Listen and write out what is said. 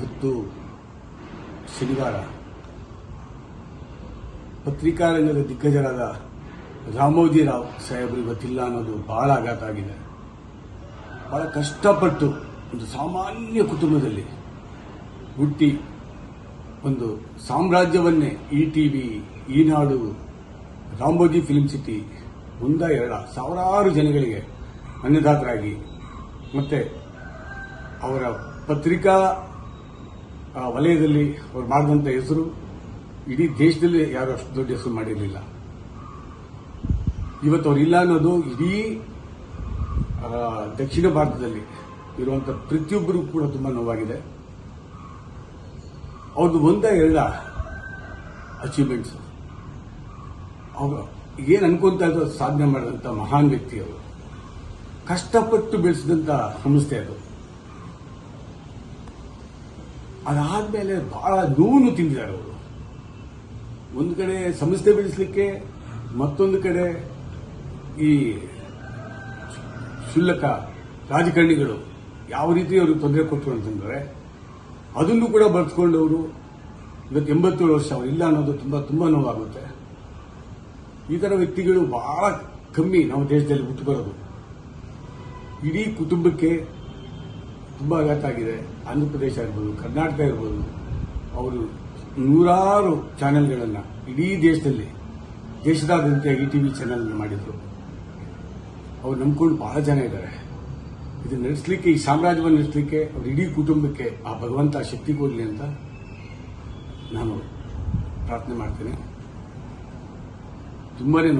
ಇವತ್ತು ಶನಿವಾರ. ಪತ್ರಿಕಾ ರಂಗದ ದಿಗ್ಗಜರಾದ ರಾಮೋಜಿ ರಾವ್ ಸಾಹೇಬರು ಇವತ್ತಿಲ್ಲ ಅನ್ನೋದು ಬಹಳ ಆಘಾತ ಆಗಿದೆ. ಬಹಳ ಕಷ್ಟಪಟ್ಟು ಒಂದು ಸಾಮಾನ್ಯ ಕುಟುಂಬದಲ್ಲಿ ಹುಟ್ಟಿ ಒಂದು ಸಾಮ್ರಾಜ್ಯವನ್ನೇ E TV Eenadu, Ramoji film city ಒಂದ ಎರಡ ಸಾವಿರಾರು ಜನಗಳಿಗೆ ಅನ್ನದಾತರಾಗಿ ಮತ್ತೆ ಅವರ ಪತ್ರಿಕಾ ವಲಯದಲ್ಲಿ ಅವರು ಮಾಡಿದಂಥ ಹೆಸರು ಇಡೀ ದೇಶದಲ್ಲಿ ಯಾರು ಅಷ್ಟು ದೊಡ್ಡ ಹೆಸರು ಮಾಡಿರಲಿಲ್ಲ. ಇವತ್ತು ಅವರಿಲ್ಲ ಅನ್ನೋದು ಇಡೀ ದಕ್ಷಿಣ ಭಾರತದಲ್ಲಿ ಇರುವಂಥ ಪ್ರತಿಯೊಬ್ಬರಿಗೂ ಕೂಡ ತುಂಬಾ ನೋವಾಗಿದೆ. ಅವ್ರದ್ದು ಒಂದ ಎರಡ ಅಚೀವ್ಮೆಂಟ್ಸ್ ಅವರು ಏನು ಅನ್ಕೊಂತ ಸಾಧನೆ ಮಾಡಿದಂಥ ಮಹಾನ್ ವ್ಯಕ್ತಿ ಅವರು. ಕಷ್ಟಪಟ್ಟು ಬೆಳೆಸಿದಂಥ ಸಂಸ್ಥೆ ಅದು. ಅದಾದ್ಮೇಲೆ ಬಹಳ ನೋವು ತಿಂದಿದ್ದಾರೆ ಅವರು. ಒಂದು ಕಡೆ ಸಂಸ್ಥೆ ಬೆಳೆಸಲಿಕ್ಕೆ ಮತ್ತೊಂದು ಕಡೆ ಈ ಶುಲ್ಲಕ ರಾಜಕಾರಣಿಗಳು ಯಾವ ರೀತಿ ಅವ್ರಿಗೆ ತೊಂದರೆ ಕೊಟ್ಟರು ಅಂತಂದ್ರೆ, ಅದನ್ನು ಕೂಡ ಬರೆದುಕೊಂಡವರು ಇವತ್ತು ಎಂಬತ್ತೇಳು ವರ್ಷ ಅವರು ಇಲ್ಲ ಅನ್ನೋದು ತುಂಬಾ ತುಂಬಾ ನೋವಾಗುತ್ತೆ. ಈ ಥರ ವ್ಯಕ್ತಿಗಳು ಬಹಳ ಕಮ್ಮಿ ನಮ್ಮ ದೇಶದಲ್ಲಿ ಹುಟ್ಟು ಬರೋದು ಇಡೀ ಕುಟುಂಬಕ್ಕೆ ತುಂಬಾ ಆಘಾತ ಆಗಿದೆ. ಆಂಧ್ರ ಪ್ರದೇಶ ಇರ್ಬೋದು, ಕರ್ನಾಟಕ ಇರ್ಬೋದು. ಅವರು ನೂರಾರು ಚಾನೆಲ್ಗಳನ್ನು ಇಡೀ ದೇಶದಲ್ಲಿ, ದೇಶದಾದ್ಯಂತ ಇ ಟಿವಿ ಚಾನೆಲ್ ಮಾಡಿದ್ರು. ಅವ್ರು ನಂಬ್ಕೊಂಡು ಬಹಳ ಜನ ಇದ್ದಾರೆ. ಇದು ನಡೆಸಲಿಕ್ಕೆ, ಈ ಸಾಮ್ರಾಜ್ಯವನ್ನು ನಡೆಸಲಿಕ್ಕೆ, ಅವ್ರ ಇಡೀ ಕುಟುಂಬಕ್ಕೆ ಆ ಭಗವಂತ ಶಕ್ತಿ ಕೊಡಲಿ ಅಂತ ನಾನು ಪ್ರಾರ್ಥನೆ ಮಾಡ್ತೇನೆ. ತುಂಬಾನೇ